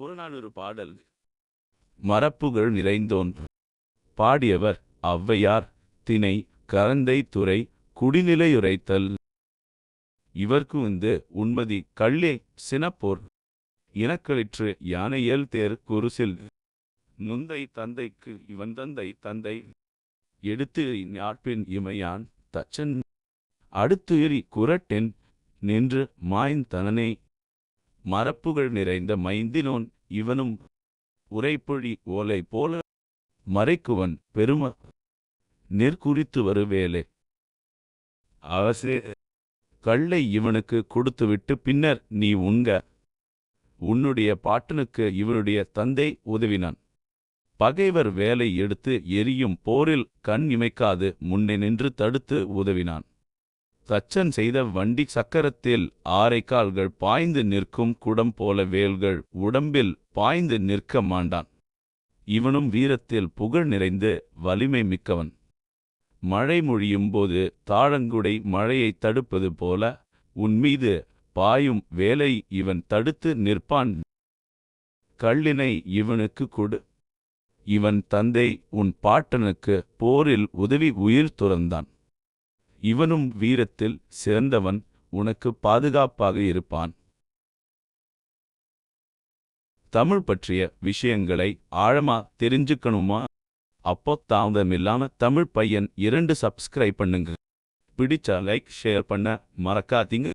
புறநானூறு பாடல். மரப்புகழ் நிறைந்தோன். பாடியவர் ஔவையார். திணை கரந்தை துறை குடிநிலையுரைத்தல் இவர்க்கு வந்து உண்மதி கள்ளே சினப்போர். இனக்களிற்று யானையல் தேர் குருசில். நுந்தை தந்தைக்கு இவன் தந்தை தந்தை. எடுத்து ஞாட்பின் இமையான் தச்சன். அடுத்து எரி குரட்டென் நின்று மாய்ந்தனனே மரப்புகள் நிறைந்த மைந்தினோன் இவனும் உரைப்பொழி ஓலை போல மறைக்குவன் பெரும நெற்குறித்து வருவேலே. அவசே கள்ளை இவனுக்கு கொடுத்துவிட்டு பின்னர் நீ உண்க. உன்னுடைய பாட்டனுக்கு இவனுடைய தந்தை உதவினான். பகைவர் வேலை எடுத்து எரியும் போரில் கண் இமைக்காது முன்னே நின்று தடுத்து உதவினான். தச்சன் செய்த வண்டி சக்கரத்தில் ஆரைக்கால்கள் பாய்ந்து நிற்கும் குடம் போல வேல்கள் உடம்பில் பாய்ந்து நிற்க மாண்டான். இவனும் வீரத்தில் புகழ் நிறைந்து வலிமை மிக்கவன். மழை மொழியும்போது தாழங்குடை மழையைத் தடுப்பது போல உன்மீது பாயும் வேலை இவன் தடுத்து நிற்பான். கள்ளினை இவனுக்கு கொடு. இவன் தந்தை உன் பாட்டனுக்கு போரில் உதவி உயிர் துறந்தான். இவனும் வீரத்தில் சிறந்தவன் உனக்கு பாதுகாப்பாக இருப்பான். தமிழ் பற்றிய விஷயங்களை ஆழமா தெரிஞ்சுக்கணுமா? அப்போ தாமதமில்லாம தமிழ் பையன் இரண்டு சப்ஸ்கிரைப் பண்ணுங்க. பிடிச்சா லைக் ஷேர் பண்ண மறக்காதீங்க.